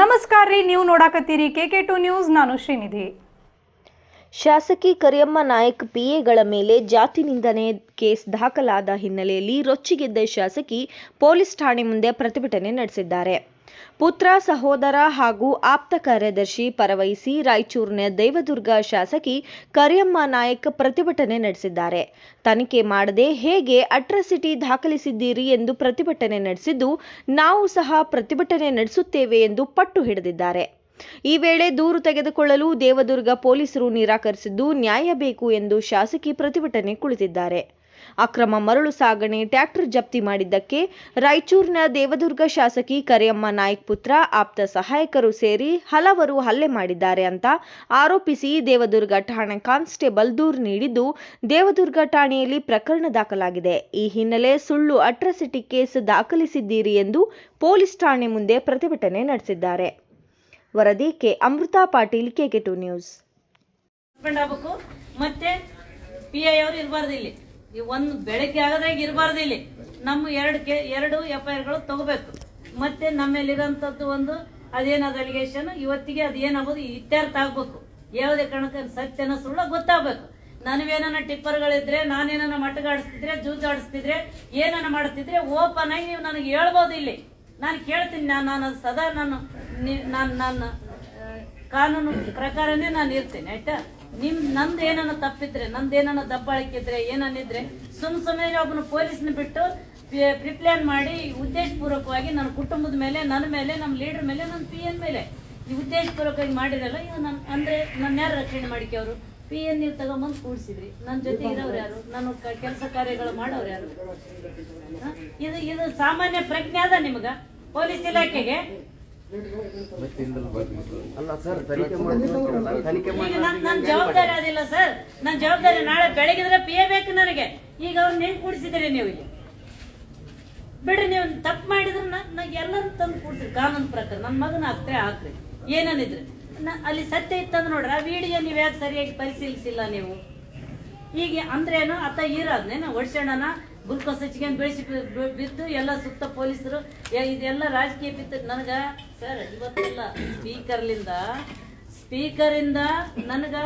ನಮಸ್ಕಾರ ರೀ, ನೀವು ನೋಡಾಕತ್ತೀರಿ ಕೆ ಕೆ ಟು ನ್ಯೂಸ್, ನಾನು ಶ್ರೀನಿಧಿ. ಶಾಸಕಿ ಕರಿಯಮ್ಮ ನಾಯಕ್ ಪಿಎಗಳ ಮೇಲೆ ಜಾತಿ ನಿಂದನೆ ಕೇಸ್ ದಾಖಲಾದ ಹಿನ್ನೆಲೆಯಲ್ಲಿ ರೊಚ್ಚಿಗೆದ್ದ ಶಾಸಕಿ ಪೊಲೀಸ್ ಠಾಣೆ ಮುಂದೆ ಪ್ರತಿಭಟನೆ ನಡೆಸಿದ್ದಾರೆ. ಪುತ್ರ, ಸಹೋದರ ಹಾಗೂ ಆಪ್ತ ಕಾರ್ಯದರ್ಶಿ ಪರವಹಿಸಿ ರಾಯಚೂರಿನ ದೇವದುರ್ಗ ಶಾಸಕಿ ಕರಿಯಮ್ಮ ನಾಯಕ್ ಪ್ರತಿಭಟನೆ ನಡೆಸಿದ್ದಾರೆ. ತನಿಖೆ ಮಾಡದೆ ಹೇಗೆ ಅಟ್ರಸಿಟಿ ದಾಖಲಿಸಿದ್ದೀರಿ ಎಂದು ಪ್ರತಿಭಟನೆ ನಡೆಸಿದ್ದು, ನಾವು ಸಹ ಪ್ರತಿಭಟನೆ ನಡೆಸುತ್ತೇವೆ ಎಂದು ಪಟ್ಟು ಹಿಡಿದಿದ್ದಾರೆ. ಈ ವೇಳೆ ದೂರು ತೆಗೆದುಕೊಳ್ಳಲು ದೇವದುರ್ಗ ಪೊಲೀಸರು ನಿರಾಕರಿಸಿದ್ದು ನ್ಯಾಯ ಬೇಕು ಎಂದು ಶಾಸಕಿ ಪ್ರತಿಭಟನೆ ಕುಳಿತಿದ್ದಾರೆ. ಅಕ್ರಮ ಮರಳು ಸಾಗಣೆ, ಟ್ರ್ಯಾಕ್ಟರ್ ಜಪ್ತಿ ಮಾಡಿದ್ದಕ್ಕೆ ರಾಯಚೂರಿನ ದೇವದುರ್ಗ ಶಾಸಕಿ ಕರಿಯಮ್ಮ ನಾಯಕ್ ಪುತ್ರ, ಆಪ್ತ ಸಹಾಯಕರು ಸೇರಿ ಹಲವರು ಹಲ್ಲೆ ಮಾಡಿದ್ದಾರೆ ಅಂತ ಆರೋಪಿಸಿ ದೇವದುರ್ಗ ಠಾಣೆ ಕಾನ್ಸ್ಟೇಬಲ್ ದೂರು ನೀಡಿದ್ದು ದೇವದುರ್ಗ ಠಾಣೆಯಲ್ಲಿ ಪ್ರಕರಣ ದಾಖಲಾಗಿದೆ. ಈ ಹಿನ್ನೆಲೆ ಸುಳ್ಳು ಅಟ್ರಸಿಟಿ ಕೇಸ್ ದಾಖಲಿಸಿದ್ದೀರಿ ಎಂದು ಪೊಲೀಸ್ ಠಾಣೆ ಮುಂದೆ ಪ್ರತಿಭಟನೆ ನಡೆಸಿದ್ದಾರೆ. ವರದಿ K. Amrutha Patil KK two news. ಮತ್ತೆ ಪಿ ಐ ಅವರು ಇರಬಾರ್ದು ಇಲ್ಲಿ. ಈ ಒಂದು ಬೆಳಗ್ಗೆ ಆಗದಾಗ ಇರಬಾರ್ದು ಇಲ್ಲಿ. ನಮ್ಮ ಎರಡು ಕೆ, ಎರಡು ಎಫ್ ಐ ಆರ್ಗಳು ತಗೋಬೇಕು. ಮತ್ತೆ ನಮ್ಮಲ್ಲಿರೋಂಥದ್ದು ಒಂದು ಅದೇನದು ಅಲಿಗೇಷನ್ ಇವತ್ತಿಗೆ ಅದೇನಾಗೋದು ಇತ್ಯರ್ಥ ಆಗ್ಬೇಕು. ಯಾವುದೇ ಕಾರಣಕ್ಕೆ ಸತ್ಯನ ಸುಳ್ಳ ಗೊತ್ತಾಗ್ಬೇಕು. ನನವೇನ ಟಿಪ್ಪರ್ಗಳಿದ್ರೆ ನಾನೇನ ಮಟ್ಟಗಾಡಿಸ್ತಿದ್ರೆ ಜೂಜಾಡಿಸ್ತಿದ್ರೆ ಏನನ್ನ ಮಾಡ್ತಿದ್ರೆ ಓಪನ್ ಆಗಿ ನೀವು ನನಗೆ ಹೇಳ್ಬೋದು ಇಲ್ಲಿ. ನಾನು ಕೇಳ್ತೀನಿ, ನಾನು ನಾನು ಸದಾ ನಾನು ನಾನು ನನ್ನ ಕಾನೂನು ಪ್ರಕಾರನೇ ನಾನು ಇರ್ತೀನಿ, ಆಯ್ತಾ? ನಿಮ್ ನಂದು ಏನನ್ನ ತಪ್ಪಿದ್ರೆ, ನಂದು ಏನನ್ನ ದಬ್ಬಾಳಿಕಿದ್ರೆ ಏನನ್ನಿದ್ರೆ ಸುಮ್ ಸುಮ್ಮನೆ ಒಬ್ಬನ ಪೊಲೀಸ್ನ ಬಿಟ್ಟು ಪ್ರಿಪ್ಲಾನ್ ಮಾಡಿ ಉದ್ದೇಶಪೂರ್ವಕವಾಗಿ ನನ್ನ ಕುಟುಂಬದ ಮೇಲೆ ನನ್ನ ಮೇಲೆ ನಮ್ಮ ಲೀಡರ್ ಮೇಲೆ ನನ್ನ ಪಿ ಎನ್ ಮೇಲೆ. ಈ ಉದ್ದೇಶಪೂರ್ವಕವಾಗಿ ಮಾಡಿರಲ್ಲ ಇವ್ ನನ್ ಅಂದ್ರೆ ನನ್ನ ಯಾರು ರಕ್ಷಣೆ ಮಾಡಿಕೆ ಅವರು ಪಿ ಎನ್ ನೀವು ತಗೊಂಬಂದು ಕೂಡಿಸಿದ್ರಿ. ನನ್ನ ಜೊತೆ ಇರೋರು ಯಾರು? ನಾನು ಕೆಲಸ ಕಾರ್ಯಗಳು ಮಾಡೋರು ಯಾರು? ಇದು ಇದು ಸಾಮಾನ್ಯ ಪ್ರಜ್ಞೆ ಅದ ನಿಮ್ಗ? ಪೊಲೀಸ್ ಇಲಾಖೆಗೆ ಅಲ್ಲ ಸರ್ ತನಿಖೆ ಮಾಡ್ತೀವಿ ತನಿಖೆ ಈಗ ನನ್ ನನ್ ಜವಾಬ್ದಾರಿ ಅದಿಲ್ಲ ಸರ್ ನನ್ ಜವಾಬ್ದಾರಿ ನಾಳೆ ಬೆಳಗಿದ್ರೆ ಪಿ ಬೇಕು ನನಗೆ. ಈಗ ಅವ್ರನ್ನ ಹೆಂಗ್ ಕೂಡಿಸಿದ್ರಿ ನೀವು ಇಲ್ಲಿ? ಬಿಡ್ರಿ ನೀವು ತಪ್ಪು ಮಾಡಿದ್ರೆ ನಾ ಎಲ್ಲರೂ ತಂದು ಕೂಡ್ಸಿರಿ ಕಾನೂನು ಪ್ರಕಾರ. ನನ್ನ ಮಗನ ಹಾಕ್ತಾರೆ ಹಾಕ್ರಿ ಏನನ್ನಿದ್ರೆ ನ- ಅಲ್ಲಿ ಸತ್ಯ ಇತ್ತಂದ್ರೆ ನೋಡ್ರಿ ಆ ವಿಡಿಯೋ ನೀವು ಯಾಕೆ ಸರಿಯಾಗಿ ಪರಿಶೀಲಿಸಿಲ್ಲ ನೀವು? ಈಗ ಅಂದ್ರೇನು ಆತ ಇರೋದ್ನೇನು ಒಡ್ಸಣ್ಣನ ಗ್ಲುಕೋಸ್ ಹಚ್ಕೊಂಡು ಬೆಳೆಸಿ ಬಿದ್ದು ಎಲ್ಲ ಸುತ್ತ ಪೊಲೀಸರು. ಇದೆಲ್ಲ ರಾಜಕೀಯ ಬಿತ್ತು. ನನಗ, ಸರ್, ಇವತ್ತೆಲ್ಲ ಸ್ಪೀಕರ್ಲಿಂದ, ಸ್ಪೀಕರಿಂದ ನನಗ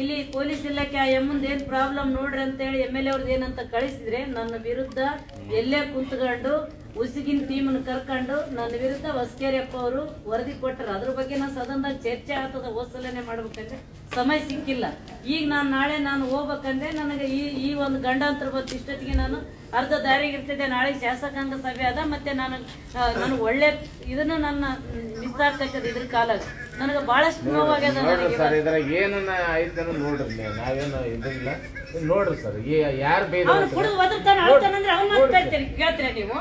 ಇಲ್ಲಿ ಪೊಲೀಸ್ ಇಲಾಖೆ ಆ ಎಮ್ಮಂದು ಏನು ಪ್ರಾಬ್ಲಮ್ ನೋಡ್ರಿ ಅಂತೇಳಿ ಎಂ ಎಲ್ ಎ ಅವ್ರದ್ದು ಏನಂತ ಕಳಿಸಿದ್ರೆ ನನ್ನ ವಿರುದ್ಧ ಎಲ್ಲೇ ಕುಂತ್ಕೊಂಡು ಉಸಿಗಿನ ಟೀಮನ್ನು ಕರ್ಕೊಂಡು ನನ್ನ ವಿರುದ್ಧ ವಸ್ಕೇರಿಯಪ್ಪ ಅವರು ವರದಿ ಕೊಟ್ಟರು. ಅದ್ರ ಬಗ್ಗೆ ನಾನು ಸದನದಾಗ ಚರ್ಚೆ ಆಗ್ತದ ಹೋಸಲನೆ ಮಾಡ್ಬೇಕಂದ್ರೆ ಸಮಯ ಸಿಕ್ಕಿಲ್ಲ. ಈಗ ನಾನು ನಾಳೆ ನಾನು ಹೋಗ್ಬೇಕಂದ್ರೆ ನನಗೆ ಈ ಈ ಒಂದು ಗಂಡಾಂತರ ಬಂತು. ಇಷ್ಟೊತ್ತಿಗೆ ನಾನು ಅರ್ಧ ದಾರಿಗೆ ಇರ್ತಿದ್ದೆ ನಾಳೆ ಶಾಸಕಾಂಗ ಸಭೆ ಅದ, ಮತ್ತೆ ನಾನು ನಾನು ಒಳ್ಳೆ ಇದನ್ನು ನನ್ನ ಮಿಸ್ ಆಗ್ತಕ್ಕದ್ದು ಇದ್ರ ಕಾಲಾಗ. ನನಗೆ ಬಹಳಷ್ಟು ನೋವಾಗ್ಯದ ನೋಡ್ರಿ ಸರ್ ಇದ್ರ ಏನನ್ನ ಐತೆ ನೋಡ್ರಿ ನೀವು ನಾವೇನು ಇದಿಲ್ಲ ನೋಡ್ರಿ ಸರ್ ಯಾರು ಬೇರೆ ಅವನು ಕುಡಿದು ಒದರ್ತಾನ ಅಳ್ತಾನಂದ್ರೆ ಅವ್ನ ಮಾತಾಡ್ತೀರಿ ಕೇಳ್ತೀರಾ ನೀವು?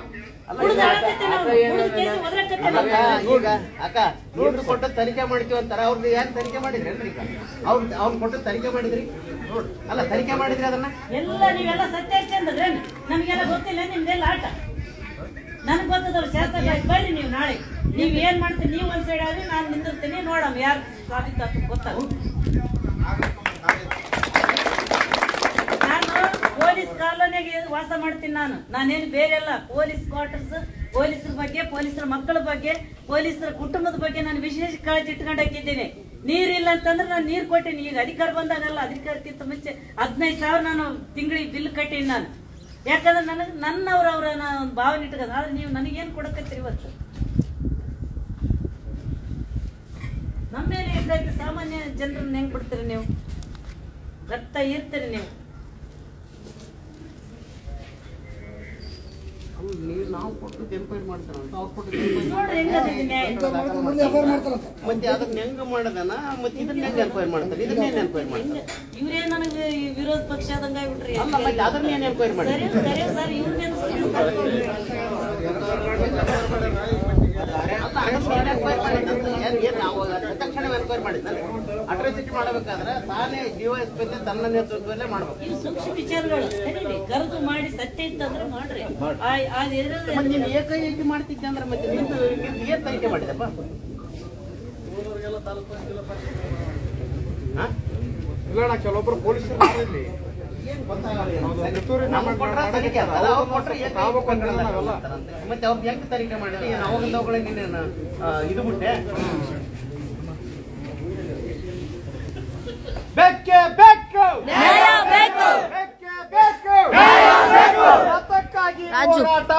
ಕುಡಿದು ಅಳಕತ್ತಾನ ಅವ್ನು. ಕುಡ್ದು ಕೇಸಿ ಒದರಾಕತ್ತಾನ ಅವ್ನು. ಈಗ ಅಕ್ಕ ನೋಡ್ರಿ ಕೊಟ್ಟು ತನಿಖೆ ಮಾಡ್ತೀವಿ ಅಂತಾರ ಅವ್ರದ್ದು ಯಾಕೆ ತನಿಖೆ ಮಾಡಿದ್ರಿ ಈಗ? ಅವ್ರ ಅವ್ರು ಕೊಟ್ಟು ತನಿಖೆ ಮಾಡಿದ್ರಿ? ನೋಡ್ರಿ. ಅಲ್ಲ ತನಿಖೆ ಮಾಡಿದ್ರಿ ಅದನ್ನ? ಎಲ್ಲ ನೀವೆಲ್ಲ ಸತ್ಯ ಚಂದ್ರೆ ನಮಗೆಲ್ಲ ಗೊತ್ತಿಲ್ಲ ನಿಮ್ದೆಲ್ಲ ಆಟ. ನನ್ಗೆ ಗೊತ್ತದವ್ರು ಶಾಸಕ ಬರ್ರಿ ನೀವು ನಾಳೆ. ನೀವ್ ಏನ್ ಮಾಡ್ತೀನಿ ನೀವ್ ಒಂದ್ ಸೈಡ್ ಆದ್ರೆ ನಾನು ನಿಂದಿರ್ತೀನಿ. ನೋಡಮ್ ಯಾರು ಸಾಧಿತ ಗೊತ್ತಾಗ ನಾನು ಪೊಲೀಸ್ ಕಾಲೋನಿಗೆ ವಾಸ ಮಾಡ್ತೀನಿ ನಾನು. ನಾನೇನು ಬೇರೆ ಅಲ್ಲ ಪೊಲೀಸ್ ಕ್ವಾರ್ಟರ್ಸ್ ಪೊಲೀಸರ ಬಗ್ಗೆ, ಪೊಲೀಸರ ಮಕ್ಕಳ ಬಗ್ಗೆ, ಪೊಲೀಸರ ಕುಟುಂಬದ ಬಗ್ಗೆ ನಾನು ವಿಶೇಷ ಕಾಳಜಿ ಇಟ್ಕೊಂಡು ಹಾಕಿದ್ದೀನಿ ನೀರಿಲ್ಲ ಅಂತಂದ್ರೆ ನಾನು ನೀರು ಕೊಟ್ಟೀನಿ. ಈಗ ಅಧಿಕಾರ ಬಂದಾಗಲ್ಲ, ಅಧಿಕಾರಕ್ಕಿಂತ ಮುಂಚೆ ಹದಿನೈದು ಸಾವಿರ ನಾನು ತಿಂಗಳಿಗೆ ಬಿಲ್ ಕಟ್ಟೀನಿ ನಾನು. ಯಾಕಂದ್ರೆ ನನಗೆ ನನ್ನವ್ರ ಅವ್ರ ನಾನು ಭಾವನೆ ಇಟ್ಕೊಂಡು ಆದ್ರೆ ನೀವು ನನಗೇನು ಕೊಡಕತ್ತೀರಿ ಇವತ್ತು? ನಮ್ಮ ಮೇಲೆ ಎಷ್ಟೈತೆ ಸಾಮಾನ್ಯ ಜನರನ್ನ ಹೆಂಗ್ ಬಿಡ್ತೀರಿ ನೀವು? ರಕ್ತ ಇರ್ತೀರಿ ನೀವು? ಅವ್ರು ನೀವು ನಾವು ಕೊಟ್ಟು ಮಾಡ್ತಾರೆ ಅವ್ರು ಕೊಟ್ಟು ಮತ್ತೆ ಅದನ್ನ ಹೆಂಗ ಮಾಡದನ? ಮತ್ತೆ ಇದನ್ನ ಹೆಂಗ್ ಎನ್ಕ್ವೈರಿ ಮಾಡ್ತಾರೆ ಇದನ್ನ ಏನ್ ಎನ್ಕ್ವೈರಿ ಮಾಡ್ತಾರೆ ಇವ್ರೇ ನನಗೆ ಈ ವಿರೋಧ ಪಕ್ಷ ಆದಂಗ ಆಗ್ಬಿಟ್ರಿ. ಅಲ್ಲ ಮತ್ತೆ ಅದನ್ನ ಏನ್ ಎನ್ಕ್ವೈರಿ ಮಾಡಿ ಸರಿ ಸರಿ ಸರ್ ಇವ್ರನ್ನೇನು ತಕ್ಷಣ ಎನ್ಕ್ವೈರಿ ಮಾಡಿದ್ದಾನೆ ಅಟ್ರಾಸಿಟಿ ಮಾಡಬೇಕಾದ್ರೆ ತಾನೇ ಡಿವೈಸ್ ಮೇಲೆ ತನ್ನ ನೇತೃತ್ವದಲ್ಲೇ ಮಾಡ್ಬೇಕು ಇವು ಸೂಕ್ಷ್ಮ ವಿಚಾರಗಳು ಕರೆದು ಮಾಡಿ ಸತ್ಯ ಇತ್ತಂದ್ರೆ ಮಾಡ್ರಿ ಏಕೈಕಿ ಮತ್ತೆ ತನಿಖೆ ಮಾಡಿದಪ್ಪ? ಇಲ್ಲ ನಾ ಕೆಲವೊಬ್ರು ಪೊಲೀಸರು ಅವ್ರ್. ಮತ್ತೆ ಅವ್ರದ್ದು ಹೆಂಗ್ ತನಿಖೆ ಮಾಡಿದ್ರೆ ಅವಾಗಿಂದ ಇದು ಬಿಟ್ಟೆ ಬೆಕ್ಕೆ ಬೆಕ್ಕು ಬೆಕ್ಕೆ ಹೋರಾಟ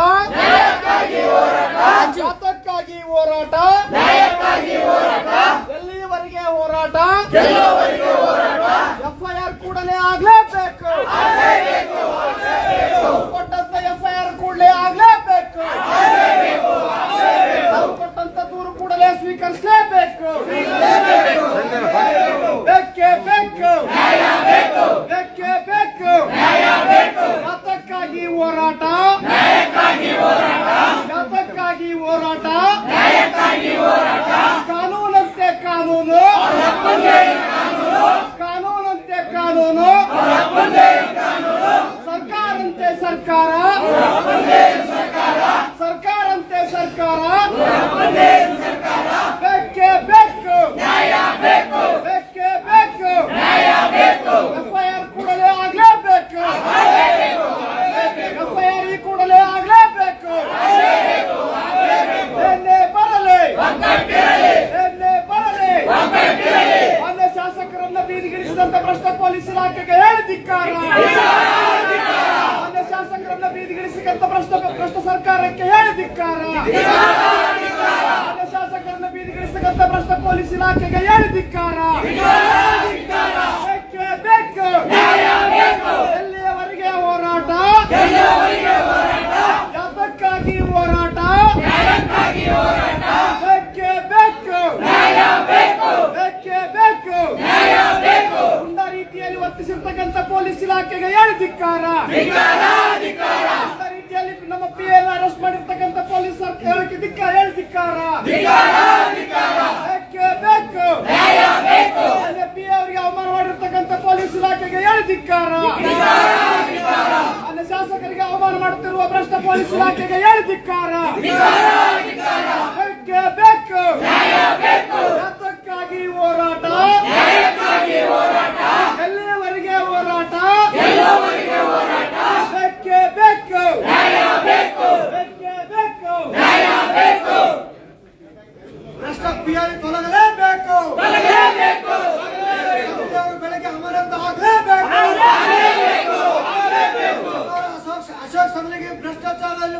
ಮತಕ್ಕಾಗಿ ಹೋರಾಟ ಎಲ್ಲಿವರೆಗೆ ಹೋರಾಟ ಎಫ್ಐಆರ್ ಕೂಡಲೇ ಆಗ್ಲೇಬೇಕು ಕೊಟ್ಟಂತ ಎಫ್ಐಆರ್ ಕೂಡಲೇ ಆಗ್ಲೇಬೇಕು ನಾವು ಕೊಟ್ಟಂತ ದೂರು ಕೂಡಲೇ ಸ್ವೀಕರಿಸಲೇಬೇಕು ಬೆಕ್ಕೆ ಬೇಕು ಬೆಕ್ಕೆ ಬೇಕು ಮತಕ್ಕಾಗಿ ಹೋರಾಟ ಮತಕ್ಕಾಗಿ ಹೋರಾಟ ಕಾನೂನಂತೆ ಕಾನೂನು ಕಾನೂನಂತೆ ಕಾನೂನು. ಸರ್ಕಾರಂತೆ ಸರ್ಕಾರ. ಸರ್ಕಾರಂತೆ ಸರ್ಕಾರ ಬೆಕ್ಕೆ ಬೇಕು ಬೇಕೇ ಬೇಕು ಎಫ್ಐಆರ್ ಕೂಡಲೇ ಆಗ್ಲೇಬೇಕು ಎಫ್ಐಆರ್ ಈ ಕೂಡಲೇ ಆಗ್ಲೇಬೇಕು ಎನ್ನೇ ಬರಲಿ ಎನ್ನೇ ಬರಲಿ ಮಾನ್ಯ ಶಾಸಕರನ್ನ ಬೀದಿಗಿಳಿಸಿದಂತ ಭ್ರಷ್ಟ ಪೊಲೀಸ್ ಇಲಾಖೆಗೆ ಹೇಳಿ ಧಿಕ್ಕಾರ ಮಾನ್ಯ ಶಾಸಕರನ್ನ ಬೀದಿಗಿಳಿಸಿದಂತ ಭ್ರಷ್ಟ ಭ್ರಷ್ಟ ಸರ್ಕಾರಕ್ಕೆ ಹೇಳಿ ಧಿಕ್ಕಾರ. ಶಾಸಕರನ್ನ ಪೊಲೀಸ್ ಇಲಾಖೆಗೆ ಹೇಳಿ ಧಿಕ್ಕಾರ. ಬೇಕೇ ಎಲ್ಲಿಯವರೆಗೆ ಹೋರಾಟ? ಯಾತಕ್ಕಾಗಿ ಹೋರಾಟ? ಬೇಕೇ ಬೇಕು. ಬೇಕೇ ಬೇಕು. ರೀತಿಯಲ್ಲಿ ವರ್ತಿಸಿರ್ತಕ್ಕಂಥ ಪೊಲೀಸ್ ಇಲಾಖೆಗೆ ಹೇಳಿ ಧಿಕ್ಕಾರ ಗುಂಡ ರೀತಿಯಲ್ಲಿ ನಮ್ಮ ಪಿ ಎಲ್ ಅರೆಸ್ಟ್ ಮಾಡಿರ್ತಕ್ಕಂಥ ಪೊಲೀಸ್ ಹೇಳಕ್ಕೆ ಧಿಕ್ಕ ಹೇಳಿ ಧಿಕ್ಕಾರ ಬೇಕೇ ಬೇಕು ಅಲ್ಲೇ ಪಿ ಅವರಿಗೆ ಅವಮಾನ ಮಾಡಿರ್ತಕ್ಕಂಥ ಪೊಲೀಸ್ ಇಲಾಖೆಗೆ ಹೇಳಿ ಧಿಕ್ಕಾರ ಅಲ್ಲೇ ಶಾಸಕರಿಗೆ ಅವಮಾನ ಮಾಡುತ್ತಿರುವ ಭ್ರಷ್ಟ ಪೊಲೀಸ್ ಇಲಾಖೆಗೆ ಹೇಳಿ ಧಿಕ್ಕಾರ. ಬೇಕೇ. ಬೇಕು. ಹೋರಾಟ ಎಲ್ಲಿಯವರೆಗೆ ಹೋರಾಟ ಬೇಕೇ ಬೇಕು ಬೇಕೇ ಬೇಕು ಭ್ರಷ್ಟ ಪಿಯಾರಿ ತೊಲಗಲೇಬೇಕು ಅವರು ಬೆಳಗ್ಗೆ ಅಮರಂತ ಆಗಲೇಬೇಕು ಅಶೋಕ್ ಅಶೋಕ್ ಸದನಿಗೆ ಭ್ರಷ್ಟಾಚಾರದಲ್ಲಿ